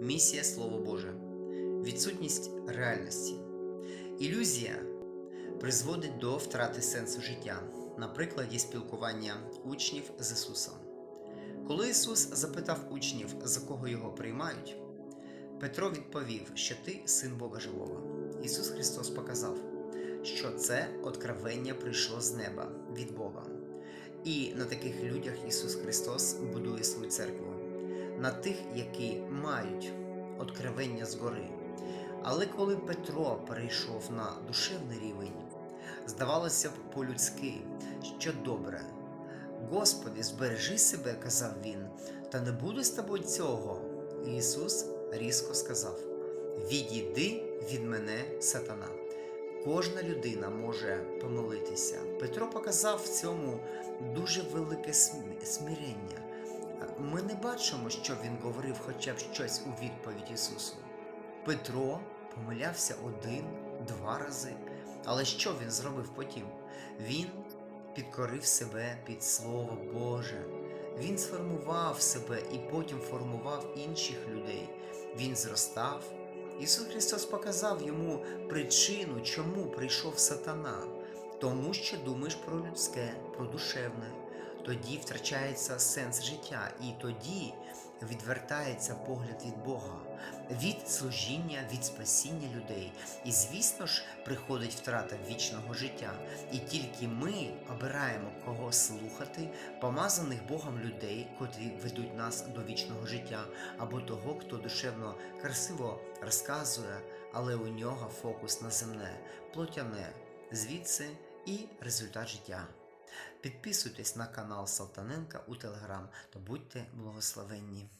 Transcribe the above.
Місія Слово Боже. Відсутність реальності. Ілюзія призводить до втрати сенсу життя на прикладі спілкування учнів з Ісусом. Коли Ісус запитав учнів, за кого його приймають, Петро відповів, що ти син Бога Живого. Ісус Христос показав, що це откровення прийшло з неба від Бога. І на таких людях Ісус Христос будує свою церкву, на тих, які откровення згори. Але коли Петро перейшов на душевний рівень, здавалося б по-людськи, що добре. Господи, збережи себе, казав він, та не буде з тобою цього. І Ісус різко сказав: Відійди від мене, сатана. Кожна людина може помилитися. Петро показав в цьому дуже велике смирення. Ми не бачимо, що він говорив хоча б щось у відповідь Ісусу. Петро помилявся один, два рази. Але що він зробив потім? Він підкорив себе під Слово Боже. Він сформував себе і потім формував інших людей. Він зростав. Ісус Христос показав йому причину, чому прийшов сатана. Тому що думаєш про людське, про душевне. Тоді втрачається сенс життя, і тоді відвертається погляд від Бога, від служіння, від спасіння людей. І, звісно ж, приходить втрата вічного життя. І тільки ми обираємо кого слухати, помазаних Богом людей, котрі ведуть нас до вічного життя, або того, хто душевно красиво розказує, але у нього фокус на земне, плотяне, звідси і результат життя. Підписуйтесь на канал Салтаненка у Телеграм та будьте благословенні.